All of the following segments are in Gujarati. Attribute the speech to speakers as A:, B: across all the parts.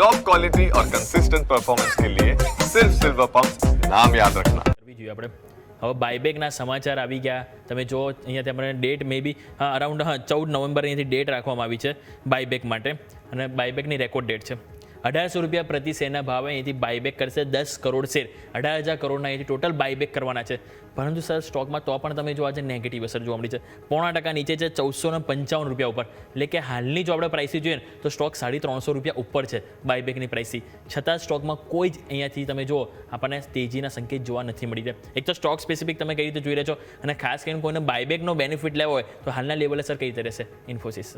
A: टॉप क्वालिटी और कंसिस्टेंट परफॉर्मेंस के लिए सिर्फ सिल्वर पंप नाम याद रखना
B: કરવી જોઈએ આપણે હવે બાયબેકના સમાચાર આવી ગયા તમે જો અહીંયા તમને ડેટ મે બી અરાઉન્ડ હા ચૌદ નવેમ્બર અહીંયાથી ડેટ રાખવામાં આવી છે બાયબેક માટે અને બાયબેકની રેકોર્ડ ડેટ છે અઢારસો રૂપિયા પ્રતિ શેરના ભાવે અહીંથી બાયબેક કરશે દસ કરોડ શેર. અઢાર હજાર કરોડના અહીંથી ટોટલ બાયબેક કરવાના છે. પરંતુ સર સ્ટોકમાં તો પણ તમે જો આજે નેગેટિવ અસર જોવા મળી છે. પોણા ટકા નીચે છે ચૌદસો ને પંચાવન રૂપિયા ઉપર. એટલે કે હાલની જો આપણે પ્રાઇસી જોઈએ ને, તો સ્ટોક સાડી ત્રણસો રૂપિયા ઉપર છે બાયબેકની પ્રાઇસી છતાં સ્ટોકમાં કોઈ જ અહીંયાથી તમે જુઓ, આપણને તેજીના સંકેત જોવા નથી મળી રહ્યા. એક તો સ્ટોક સ્પેસિફિક તમે કઈ રીતે જોઈ રહ્યા છો? અને ખાસ કરીને કોઈને બાયબેકનો બેનિફિટ લેવો હોય, તો હાલના લેવલે સર કઈ રીતે રહેશે? ઇન્ફોસિસ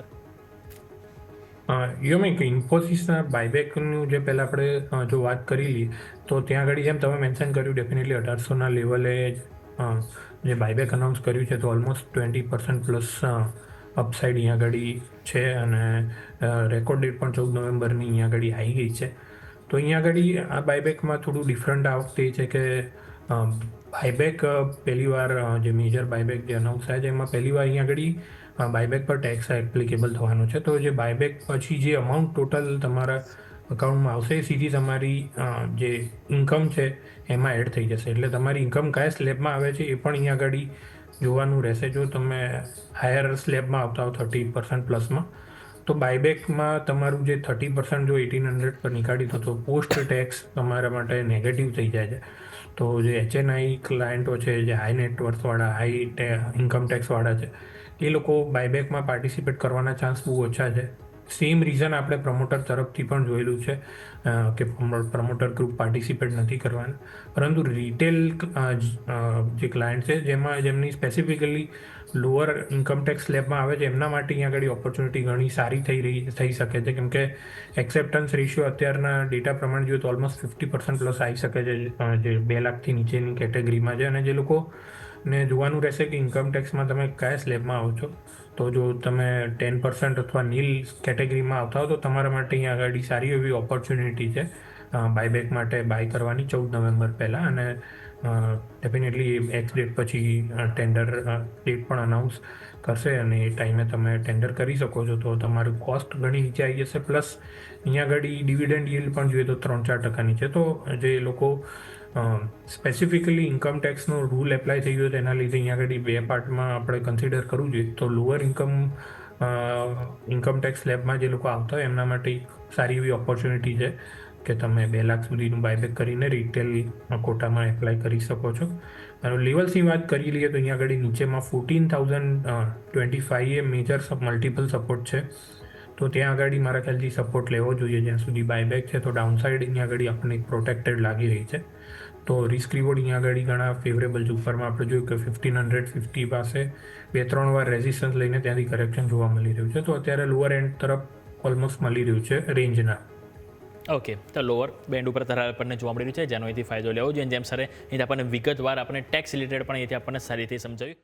C: યોમિક ઇન્ફોસિસના બાયબેકનું જે પહેલાં આપણે અ, જો વાત કરી લઈએ તો ત્યાં આગળ જેમ તમે મેન્શન કર્યું ડેફિનેટલી અઢારસોના લેવલે જ અ, જે બાયબેક અનાઉન્સ કર્યું છે તો almost twenty percent plus upside અહીંયા આગળ છે અને રેકોર્ડ ડેટ પણ ચૌદ નવેમ્બરની અહીંયા આગળ આવી ગઈ છે. તો અહીંયા આગળ આ બાયબેકમાં થોડું ડિફરન્ટ આ વખતે છે કે બાયબેક પહેલી વાર જે મેજર બાયબેક જે અનાઉન્સ થાય છે, એમાં પહેલી વાર અહીંયા આગળ બાયબેક પર ટેક્સ એપ્લિકેબલ થવાનો છે. તો જે બાયબેક પછી જે અમાઉન્ટ ટોટલ તમારા અકાઉન્ટમાં આવશે, સીધી તમારી જે ઇન્કમ છે, એમાં એડ થઈ જશે. એટલે તમારી ઇન્કમ કયા સ્લેબમાં આવે છે એ પણ અહીંયા આગળ જોવાનું રહેશે. જો તમે હાયર સ્લેબમાં આવતા હો થર્ટી પર્સન્ટ પ્લસમાં તો બાયબેકમાં તમારું જે થર્ટી પર્સન્ટ જો એટીન હંડ્રેડ પર નીકાળી તો પોસ્ટ ટેક્સ તમારા માટે નેગેટિવ થઈ જાય છે. તો જે એચએનઆઈ ક્લાયન્ટો છે, જે હાઈ નેટવર્થવાળા હાઈ ઇન્કમ ટેક્સવાળા છે, એ લોકો બાયબેકમાં પાર્ટિસિપેટ કરવાના ચાન્સ બહુ ઓછા છે. સેમ રીઝન આપણે પ્રમોટર તરફથી પણ જોયેલું છે કે પ્રમોટર ગ્રુપ પાર્ટિસિપેટ નથી કરવાના. પરંતુ રિટેલ જે ક્લાયન્ટ છે, જેમાં, જેમની સ્પેસિફિકલી લોઅર ઇન્કમ ટેક્સ સ્લેબમાં આવે છે, એમના માટે અહીંયા આગળ ઓપોર્ચ્યુનિટી ઘણી સારી થઈ રહી, થઈ શકે છે. કેમ કે એક્સેપ્ટન્સ રેશિયો અત્યારના ડેટા પ્રમાણે જોઈએ તો ઓલમોસ્ટ ફિફ્ટી પર્સન્ટ પ્લસ આવી શકે છે, જે બે લાખથી નીચેની કેટેગરીમાં છે. અને જે લોકો ને જોવાનું રહેશે કે ઇન્કમ ટેક્સમાં તમે કયા સ્લેબમાં આવો છો. તો જો તમે ટેન પર્સન્ટ અથવા નીલ કેટેગરીમાં આવતા હો તો તમારા માટે અહીંયા આગળ સારી એવી ઓપોર્ચ્યુનિટી છે. બાયબેક માટે બાય કરવાની ચૌદ નવેમ્બર પહેલાં અને ડેફિનેટલી એક્સ ડેટ પછી ટેન્ડર ડેટ પણ અનાઉન્સ કરશે અને એ ટાઈમે તમે ટેન્ડર કરી શકો છો. તો તમારું કોસ્ટ ઘણી નીચે આવી જશે. પ્લસ અહીંયા આગળ ડિવિડન્ડ યીલ પણ જોઈએ તો ત્રણ ચાર ટકાની છે તો જે લોકો સ્પેસિફિકલી ઇન્કમ ટેક્સનો રૂલ એપ્લાય થઈ ગયો તેના લીધે અહીંયા આગળ બે પાર્ટમાં આપણે કન્સિડર કરવું જોઈએ. તો લોઅર ઇન્કમ ઇન્કમ ટેક્સ લેબમાં જે લોકો આવતા હોય એમના માટે સારી એવી ઓપોર્ચ્યુનિટી છે. કે તમે બે લાખ સુધીનું બાયબેક કરીને રિટેલ કોટામાં એપ્લાય કરી શકો છો. અને લેવલ્સની વાત કરી લઈએ તો અહીંયા આગળ નીચેમાં ફોર્ટીન થાઉઝન્ડ ટ્વેન્ટી ફાઈવ એ મેજર મલ્ટિપલ સપોર્ટ છે. તો ત્યાં આગળ મારા ખ્યાલથી સપોર્ટ લેવો જોઈએ. જ્યાં સુધી બાયબેક છે તો ડાઉનસાઇડ અહીંયા આગળ આપણને પ્રોટેક્ટેડ લાગી રહી છે. તો રિસ્ક રિવોર્ડ અહીંયા આગળ ઘણા ફેવરેબલ છે. ઉપરમાં આપણે જોયું કે ફિફ્ટીન હંડ્રેડ ફિફ્ટી પાસે બે, ત્રણ વાર રેઝિસ્ટન્સ લઈને ત્યાંથી કરેક્શન જોવા મળી રહ્યું છે. તો અત્યારે લોઅર એન્ડ તરફ ઓલમોસ્ટ મળી રહ્યું છે રેન્જના
B: ઓકે તો લોઅર બેન્ડ ઉપર તરફ આપણને જોવા મળી રહ્યું છે. જેનો અહીંથી ફાયદો લેવો જોઈએ. જેમ સરે અહીંથી આપણને વિગતવાર આપણને ટેક્સ રિલેટેડ પણ અહીંથી આપણને સારી રીતે સમજાવ્યું.